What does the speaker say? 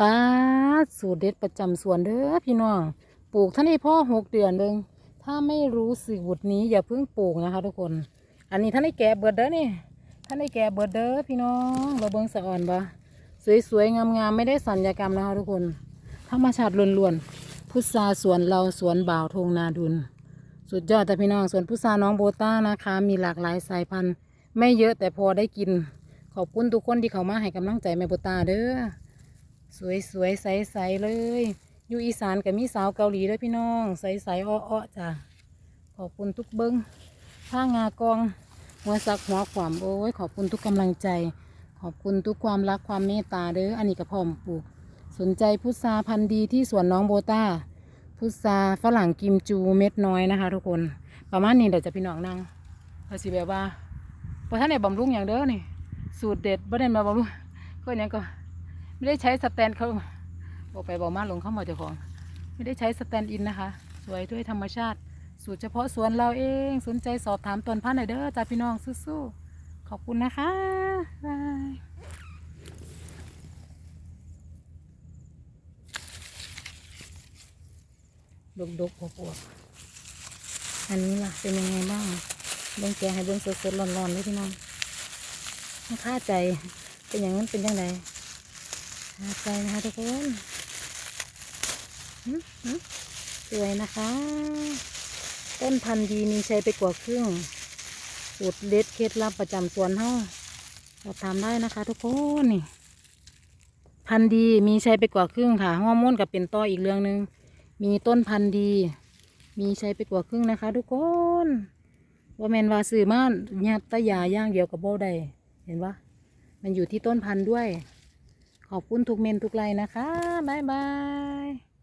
ป้าสูตรเด็ดประจำสวนเด้อพี่น้อง ปลูกท่านให้พ่อหกเดือนเบิ่งถ้าไม่รู้สูตรนี้อย่าเพิ่งปลูกนะคะ ทุกคน อันนี้ท่านให้แก่เบิดเด้อนี่ ท่านให้แก่เบิดเด้อพี่น้องเราเบิ่งสะอ่อนบ่สวยๆงามๆไม่ได้สัญญกรรมนะคะทุกคนธรรมชาติล้วนๆพุทราสวนเราสวนบ่าวทงนาดุล สุดยอดแต่พี่น้องสวนพุทราน้องโบต้านะคะ มีหลากหลายสายพันธุ์ ไม่เยอะแต่พอได้กิน ขอบคุณทุกคนที่เขามาให้กำลังใจแม่โบต้าเด้อ สวยสวยใสใสๆเลย อยู่อีสานกับมีสาวเกาหลีด้วยพี่น้อง ใสใสๆอ้อๆจ้ะขอบคุณทุกเบิ้งผ้างากองหัวซักหัวขวามโอ้ยขอบคุณทุกกำลังใจ ขอบคุณทุกความรักความเมตตาเด้ออันนี้ก็พร้อมปลูก สนใจพุทราพันธุ์ดีที่สวนน้องโบต้าพุทราฝรั่งกิมจูเม็ดน้อยนะคะ ทุกคนประมาณนี้เดี๋ยวจะพี่น้องนั่งเราสิแบบว่าพอท่านในบำรุงอย่างเด้อนี่สูตรเด็ดบ่ได้มาบำรุงก็อย่างก็ ไม่ได้ใช้สแตนเขาบอกไปบอกมาหลงเข้ามาเจ้าของ ไม่ได้ใช้สแตนอินนะคะ สวยด้วยธรรมชาติ สูตรเฉพาะสวนเราเอง สนใจสอบถามตนพันหน่อยเด้อจ้าพี่น้องสู้ๆขอบคุณนะคะบายดกดกปวกๆอันนี้ล่ะเป็นยังไงบ้างเบิ้งแกให้เบิ้งสดๆร้อนๆเลยพี่น้องมันค่าใจเป็นอย่างนั้นเป็นยังไง หาใจนะคะทุกคนสวยนะคะ ต้นพันธุ์ดีมีชัยไปกว่าครึ่งสูตรเด็ดเคล็ดลับประจำสวนเฮาสอบถามได้นะคะ ทุกคนนี่พันธุ์ดีมีชัยไปกว่าครึ่งค่ะฮอร์โมนกับเป็นต่ออีกเรื่องหนึ่งมีต้นพันธุ์ดี มีชัยไปกว่าครึ่งนะคะ ทุกคนว่าแมนวาซื้อมาเนี่ยตะยาย่างเดียวกับโบได้เห็นปะมันอยู่ที่ต้นพันธุ์ด้วย ขอบคุณทุกเมนทุกไลน์นะคะ บ๊ายบาย